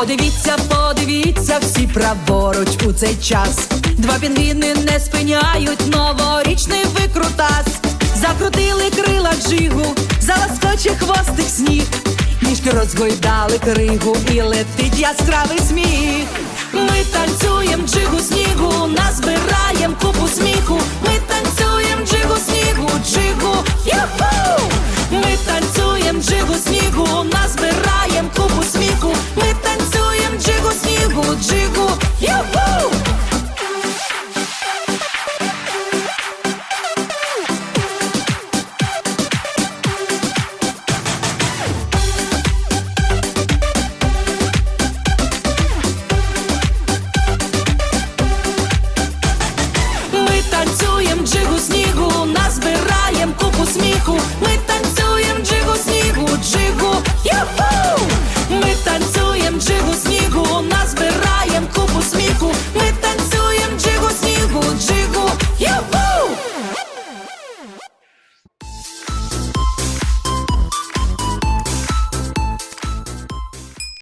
Подивіться, подивіться всі праворуч у цей час. Два пінгвіни не спиняють новорічний викрутас. Закрутили крила джигу, заласкоче хвостик сніг. Ніжки розгойдали кригу і летить яскравий сміх. Ми танцюєм джигу снігу,